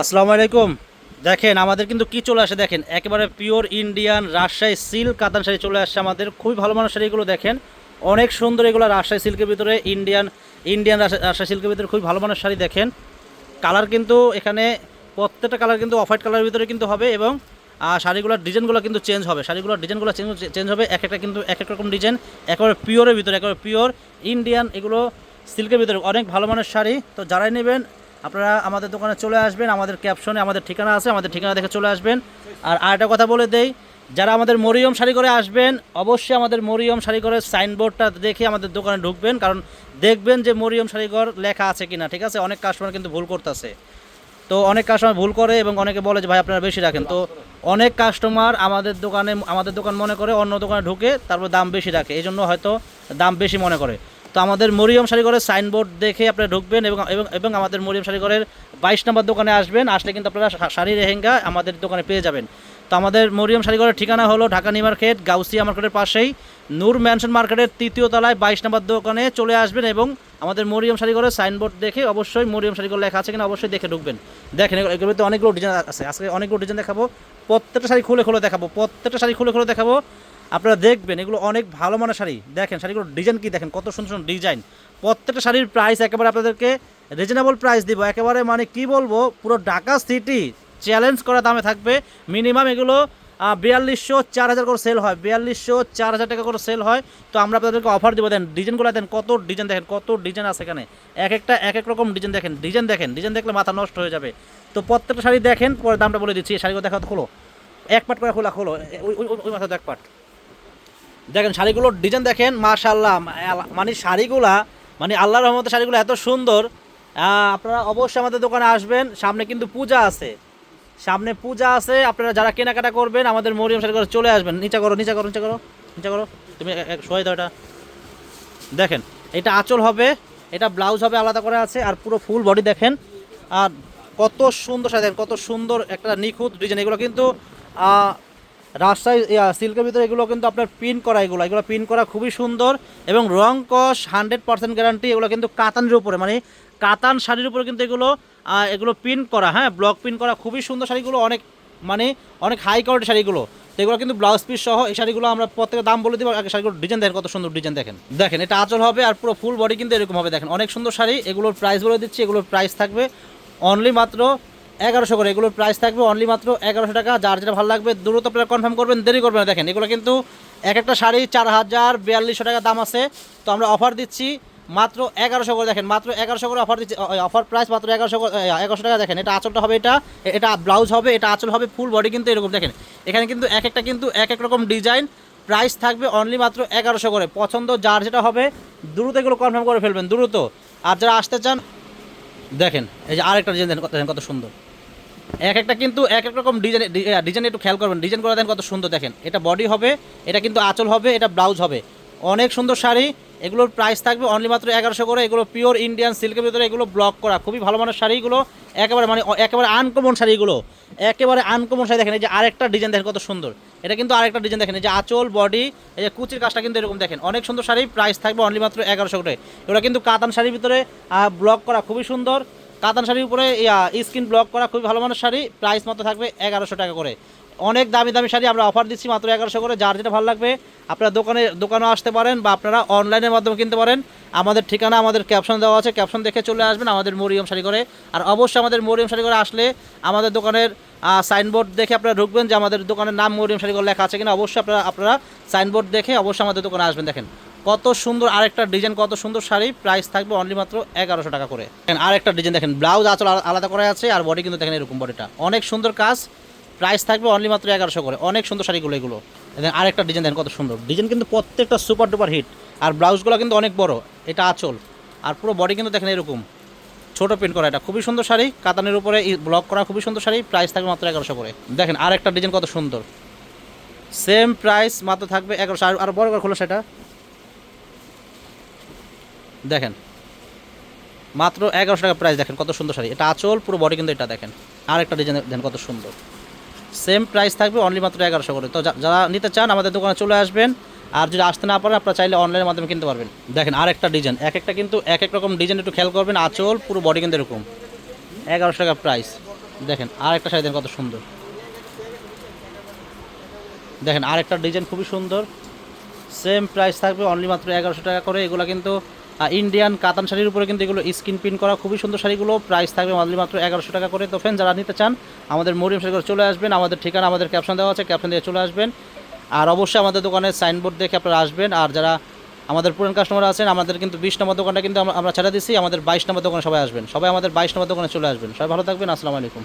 আসসালামু আলাইকুম। দেখেন, আমাদের কিন্তু কি চলে আসে দেখেন, একেবারে পিওর ইন্ডিয়ান রাজশাহী সিল্ক কাতান শাড়ি চলে আসছে আমাদের। খুবই ভালো মানের শাড়িগুলো দেখেন, অনেক সুন্দর এগুলো রাজশাহী সিল্কের ভিতরে ইন্ডিয়ান ইন্ডিয়ান রাজশাহী সিল্কের ভিতরে খুবই ভালো মানের শাড়ি দেখেন। কালার কিন্তু এখানে প্রত্যেকটা কালার কিন্তু অফ হোয়াইট কালারের ভিতরে কিন্তু হবে এবং শাড়িগুলোর ডিজাইনগুলো কিন্তু চেঞ্জ হবে। শাড়িগুলোর ডিজাইনগুলো চেঞ্জ চেঞ্জ হবে, এক একটা কিন্তু এক এক রকম ডিজাইন একেবারে পিওরের ভিতরে, একেবারে পিওর ইন্ডিয়ান এগুলো সিল্কের ভিতরে অনেক ভালো মানের শাড়ি। তো যারাই নেবেন আপনারা আমাদের দোকানে চলে আসবেন, আমাদের ক্যাপশনে আমাদের ঠিকানা আছে, আমাদের ঠিকানা দেখে চলে আসবেন। আর আরেকটা কথা বলে দেই, যারা আমাদের মরিয়ম শাড়ি করে আসবেন, অবশ্যই আমাদের মরিয়ম শাড়ি করে সাইনবোর্ডটা দেখে আমাদের দোকানে ঢুকবেন, কারণ দেখবেন যে মরিয়ম শাড়িঘর লেখা আছে কিনা, ঠিক আছে? অনেক কাস্টমার কিন্তু ভুল করতেছে। তো অনেক কাস্টমার ভুল করে এবং অনেকে বলে যে, ভাই, আপনারা বেশি রাখেন। তো অনেক কাস্টমার আমাদের দোকানে, আমাদের দোকান মনে করে অন্য দোকানে ঢুকে তারপর দাম বেশি রাখে। এই জন্য হয়তো দাম বেশি মনে করে। তো আমাদের মরিয়ম শাড়িঘরের সাইনবোর্ড দেখে আপনারা ঢুকবেন এবং এবং আমাদের মরিয়ম শাড়িঘরের বাইশ নম্বর দোকানে আসবেন, আসলে কিন্তু আপনারা শাড়ি রেহেঙ্গা আমাদের দোকানে পেয়ে যাবেন। তো আমাদের মরিয়ম শাড়িঘরের ঠিকানা হলো ঢাকা নিউ মার্কেট, গাউসিয়া মার্কেটের পাশেই। নূর ম্যানশন মার্কেটের তৃতীয় তলায় বাইশ নম্বর দোকানে চলে আসবেন এবং আমাদের মরিয়ম শাড়িঘরের সাইনবোর্ড দেখে অবশ্যই মরিয়ম শাড়িঘর লেখা আছে কিনা অবশ্যই দেখে ঢুকবেন। দেখেন, এগুলো- এগুলোতে অনেকগুলো ডিজাইন আছে। আজকে অনেকগুলো ডিজাইন দেখাবো। প্রত্যেকটা শাড়ি খুলে খুলে দেখাবো। প্রত্যেকটা শাড়ি খুলে খুলে দেখাবো। আপনারা দেখবেন, এগুলো অনেক ভালো মানের শাড়ি। দেখেন, শাড়িগুলোর ডিজাইন কি দেখেন? কত সুন্দর সুন্দর ডিজাইন। প্রত্যেকটা শাড়ির প্রাইস একেবারে আপনাদেরকে রিজনেবল প্রাইস দিব। একেবারে মানে কি বলব, পুরো ঢাকা সিটি চ্যালেঞ্জ করা দামে থাকবে। মিনিমাম এগুলো বিয়াল্লিশশো চার হাজার করে সেল হয়। বিয়াল্লিশশো চার হাজার টাকা করে সেল হয়। তো আমরা আপনাদেরকে অফার দিব। দেন ডিজাইনগুলো দেন, কত ডিজাইন দেখেন, কত ডিজাইন আছে এখানে। এক একটা, এক এক রকম ডিজাইন দেখেন। ডিজাইন দেখেন ডিজাইন দেখলে মাথা নষ্ট হয়ে যাবে। তো প্রত্যেকটা শাড়ি দেখেন, পরে দামটা বলে দিচ্ছি শাড়িগুলো দেখা খোলো। এক পাট করে খোলা, খোলো। ওই- ওই মাথা এক পাট। দেখেন শাড়িগুলোর ডিজাইন দেখেন মাশাল্লাহ মানে শাড়িগুলা মানে আল্লাহর রহমতের শাড়িগুলো এত সুন্দর। আপনারা অবশ্যই আমাদের দোকানে আসবেন, সামনে কিন্তু পূজা আছে। সামনে পূজা আছে, আপনারা যারা কেনাকাটা করবেন, আমাদের মরিয়ম শাড়িগুলো চলে আসবেন। নিচা করো নিচা করো নিচা করো নিচা করো। তুমি সহায় দাও এটা। দেখেন, এটা আঁচল হবে, এটা ব্লাউজ হবে, আলাদা করে আছে, আর পুরো ফুল বডি দেখেন। আর কত সুন্দর দেখেন, কত সুন্দর একটা নিখুঁত ডিজাইন এগুলো কিন্তু ইয়া, সিল্কের ভিতরে এগুলো কিন্তু আপনার পিন করা এগুলো এগুলো পিন করা খুবই সুন্দর এবং রং কস হান্ড্রেড পার্সেন্ট গ্যারান্টি এগুলো কিন্তু কাতানের উপরে মানে কাতান শাড়ির উপরে কিন্তু এগুলো এগুলো পিন করা হ্যাঁ ব্লক পিন করা খুবই সুন্দর শাড়িগুলো অনেক মানে অনেক হাই কোয়ালিটি শাড়িগুলো। তো এগুলো কিন্তু ব্লাউজ পিস সহ এই শাড়িগুলো আমরা প্রত্যেকের দাম বলে দিব আগে শাড়িগুলো ডিজাইন দেখেন কত সুন্দর ডিজাইন দেখেন। দেখেন এটা আচল হবে আর পুরো ফুল বডি কিন্তু এরকম হবে দেখেন। অনেক সুন্দর শাড়ি এগুলোর প্রাইস বলে দিচ্ছি এগুলোর প্রাইস থাকবে অনলি মাত্র এগারোশো করে। এগুলোর প্রাইস থাকবে অনলি মাত্র এগারোশো টাকা। যার যেটা ভালো লাগবে, দ্রুত আপনারা কনফার্ম করবেন, দেরি করবেন দেখেন, এগুলো কিন্তু এক একটা শাড়ি চার হাজার বিয়াল্লিশশো টাকা দাম আছে। তো আমরা অফার দিচ্ছি মাত্র এগারোশো করে। দেখেন, মাত্র এগারোশো করে অফার দিচ্ছি। অফার প্রাইস মাত্র এগারোশো এগারোশো টাকা। দেখেন, এটা আঁচলটা হবে এটা এটা ব্লাউজ হবে, এটা আঁচল হবে ফুল বডি কিন্তু এরকম। দেখেন, এখানে কিন্তু এক একটা কিন্তু এক এক রকম ডিজাইন প্রাইস থাকবে অনলি মাত্র এগারোশো করে। পছন্দ যার যেটা হবে, দ্রুত এগুলো কনফার্ম করে ফেলবেন, দ্রুত। আর যারা আসতে চান, দেখেন, এই যে আরেকটা ডিজাইন দেখেন, কত সুন্দর। এক একটা কিন্তু এক এক রকম ডিজাইন ডিজাইন একটু খেয়াল করবেন। ডিজাইন করে দেন কত সুন্দর, দেখেন। এটা বডি হবে, এটা কিন্তু আঁচল হবে, এটা ব্লাউজ হবে। অনেক সুন্দর শাড়ি, এগুলোর প্রাইস থাকবে অনলি মাত্র এগারোশো করে। এগুলো পিওর ইন্ডিয়ান সিল্কের ভিতরে এগুলো ব্লক করা। খুবই ভালো মানের শাড়িগুলো, একেবারে মানে একেবারে আনকমন শাড়িগুলো। একেবারে আনকমন শাড়ি, দেখেন, এই যে আরেকটা ডিজাইন দেখেন কত সুন্দর। এটা কিন্তু আরেকটা ডিজাইন দেখেন, এই যে আঁচল বডি এই যে কুচির কাজটা কিন্তু এরকম, দেখেন। অনেক সুন্দর শাড়ি প্রাইস থাকবে অনলি মাত্র এগারোশো করে। এগুলো কিন্তু কাতান শাড়ির ভিতরে ব্লক করা, খুবই সুন্দর। কাতান শাড়ির উপরে স্কিন ব্লক করা খুবই ভালো মানের শাড়ি। প্রাইস মাত্র থাকবে এগারোশো টাকা করে। অনেক দামি দামি শাড়ি আমরা অফার দিচ্ছি মাত্র এগারোশো করে। যার যেটা ভালো লাগবে, আপনারা দোকানে, দোকানেও আসতে পারেন বা আপনারা অনলাইনের মাধ্যমে কিনতে পারেন। আমাদের ঠিকানা, আমাদের ক্যাপশন দেওয়া আছে। ক্যাপশন দেখে চলে আসবেন আমাদের মরিয়ম শাড়ি করে আর অবশ্যই আমাদের মরিয়ম শাড়ি করে আসলে আমাদের দোকানের সাইনবোর্ড দেখে আপনারা ঢুকবেন যে আমাদের দোকানের নাম মরিয়ম শাড়ি করে লেখা আছে কিনা। অবশ্যই আপনারা আপনারা সাইনবোর্ড দেখে অবশ্যই আমাদের দোকানে আসবেন। দেখেন কত সুন্দর আরেকটা ডিজাইন, কত সুন্দর শাড়ি প্রাইস থাকবে অনলি মাত্র এগারোশো টাকা করে। আরেকটা ডিজাইন, দেখেন ব্লাউজ আচল আলা- আলাদা করা আছে, আর বডি কিন্তু দেখেন এরকম বডিটা অনেক সুন্দর কাজ প্রাইস থাকবে অনলি মাত্র এগারোশো করে। অনেক সুন্দর শাড়িগুলো এগুলো। দেখেন, আরেকটা ডিজাইন, দেখেন কত সুন্দর। ডিজাইন কিন্তু প্রত্যেকটা সুপার ডুপার হিট আর ব্লাউজগুলো কিন্তু অনেক বড়, এটা আঁচল। আর পুরো বডি কিন্তু দেখেন এরকম। ছোট প্রিন্ট করা এটা। খুবই সুন্দর শাড়ি, কাতানের উপরে ব্লক করা খুবই সুন্দর শাড়ি প্রাইস থাকবে মাত্র এগারোশো করে। দেখেন, আরেকটা ডিজাইন কত সুন্দর। সেম প্রাইস মাত্র থাকবে এগারোশো আর বড় করে খোলো সেটা। দেখেন। মাত্র এগারোশো টাকা প্রাইস দেখেন কত সুন্দর শাড়ি। এটা আঁচল, পুরো বডি কিন্তু এটা দেখেন। আর একটা ডিজাইন দেখেন কত সুন্দর। সেম প্রাইস থাকবে অনলি মাত্র এগারোশো করে। তো যারা নিতে চান, আমাদের দোকানে চলে আসবেন। আর যদি আসতে না পারেন, আপনারা চাইলে অনলাইনের মাধ্যমে কিনতে পারবেন। দেখেন আর একটা ডিজাইন এক একটা কিন্তু এক এক রকম ডিজাইন একটু খেয়াল করবেন। আঁচল, পুরো বডি কিন্তু এরকম। এগারোশো টাকা প্রাইস দেখেন আর একটা শাড়ি দেখেন কত সুন্দর। দেখেন আর একটা ডিজাইন খুবই সুন্দর। সেম প্রাইস থাকবে অনলি মাত্র এগারোশো টাকা করে। এগুলো কিন্তু ইন্ডিয়ান কাতান শাড়ির উপরে কিন্তু এগুলো স্ক্রিন প্রিন্ট করা খুবই সুন্দর শাড়িগুলো। প্রাইস থাকবে অনলি মাত্র এগারোশো টাকা করে। তো ফ্রেন্ড যারা নিতে চান, আমাদের মরিয়ম শাড়ি চলে আসবেন। আমাদের ঠিকানা, আমাদের ক্যাপশন দেওয়া আছে ক্যাপশন দিয়ে চলে আসবেন। আর অবশ্যই আমাদের দোকানের সাইনবোর্ড দেখে আপনারা আসবেন। আর যারা আমাদের পুরান কাস্টমার আছেন, আমাদের কিন্তু বিশ নম্বর দোকানটা কিন্তু আমরা ছেড়ে দিচ্ছি আমাদের বাইশ নম্বর দোকানে সবাই আসবেন। সবাই আমাদের বাইশ নম্বর দোকানে চলে আসবেন। সবাই ভালো থাকবেন। আসসালামু আলাইকুম।